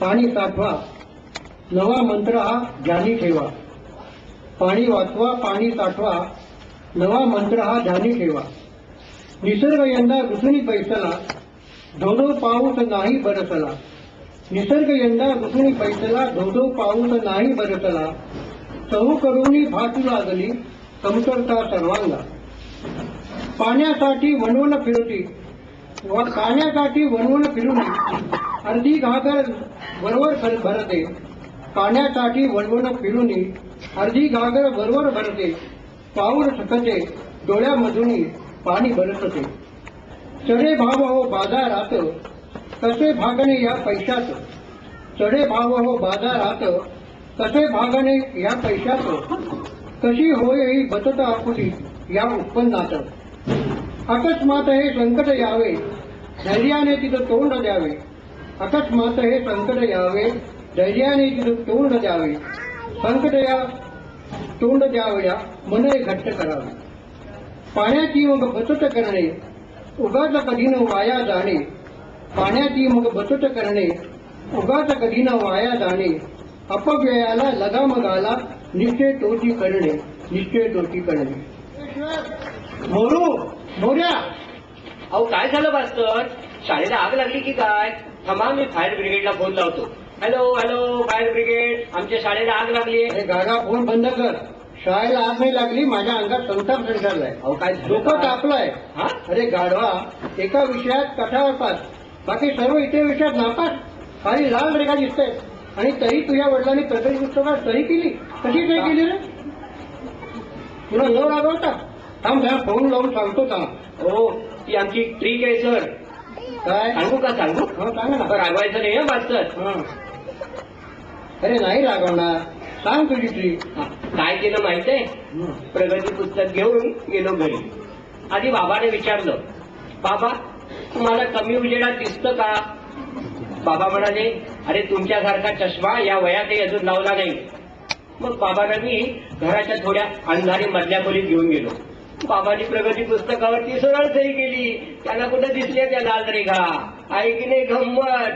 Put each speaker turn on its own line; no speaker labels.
पाणी साठवा. नवा मंत्र हा ध्यानी ठेवा. पाणी वाचवा पाणी साठवा. नवा मंत्र हा ध्यानी ठेवा. निसर्ग यंदा घुसुनी पैसला. धोधो पाऊस नाही बरसला. निसर्ग यंदा घुसुनी पैसला धोधो पाऊस नाही बरसला. चहू करून भातू लागली कमतरता सर्वांना. पाण्यासाठी वनवन फिरती व पाण्यासाठी वनवन फिरून अर्धी घागर बरोबर भर- भरते. पाण्यासाठी वळवण फिरून अर्धी घागर बरोबर भरते. पाऊल सकते डोळ्यामधून पाणी बरसते चढे भाव हो बाजारात कसे भागणे या पैशात? चढे भाव हो बाजारात कसे भागणे या पैशात? कशी होय ही बचत आपुली या उत्पन्नात? अकस्मात हे संकट यावे धैर्याने तिथं तोंड द्यावे. अकस्मात हे संकट यावे धैर्याने तोंड द्यावे. संकट या तोंड द्यावया मन हे घट्ट करावे. पाण्याची मग बचत करणे उगाच कधी न वाया जाणे. पाण्याची मग बचत करणे उगाच कधी न वाया जाणे. अपव्ययाला लगाम घाला निश्चय टोची करणे निश्चय टोची करणे. मोरू मोऱ्या
अहो काय झालं मास्तर? शाळेला आग लागली की काय? थांबा मी फायर ब्रिगेडला फोन लावतो. हॅलो हॅलो फायर ब्रिगेड आमच्या शाळेला आग लागली
अरे गाडा फोन बंद कर. शाळेला आग नाही लागली माझ्या अंगात संताप संचारलाय
अहो काय
डोकं तापलंय.
हा?
अरे गाढवा एका विषयात कठावर पास. बाकी सर्व इतर विषयात नापास. खाली लाल रेखा दिसते आणि तरी तुझ्या वडिलांनी प्रगती पुस्तकात सही केली. कशी सही केली रे? तुला न रागवता. थांब जरा फोन लावून सांगतो थांब.
हो ती आमची ट्रिक आहे सर
काय?
सांगू का सांगू?
हो सांग ना.
रागवायचं नाही हं, मास्तर
हा. अरे नाही रागवणार. सांग तुझी ट्रीक.
हा, काय केलं माहितीये? प्रगती पुस्तक घेऊन गेलो घरी. आधी बाबाने विचारलं बाबा तुम्हाला कमी उजेडात दिसतं का? बाबा म्हणाले अरे तुमच्यासारखा चष्मा या वयातही अजून लावला नाही. मग बाबांना मी घराच्या थोड्या अंधारी मधल्या खोलीत घेऊन गेलो. बाबांनी प्रगती पुस्तकावरती सरळ सही केली. त्याला कुठं दिसल्या त्या लाल रेखा? आहे की नाही गंमत.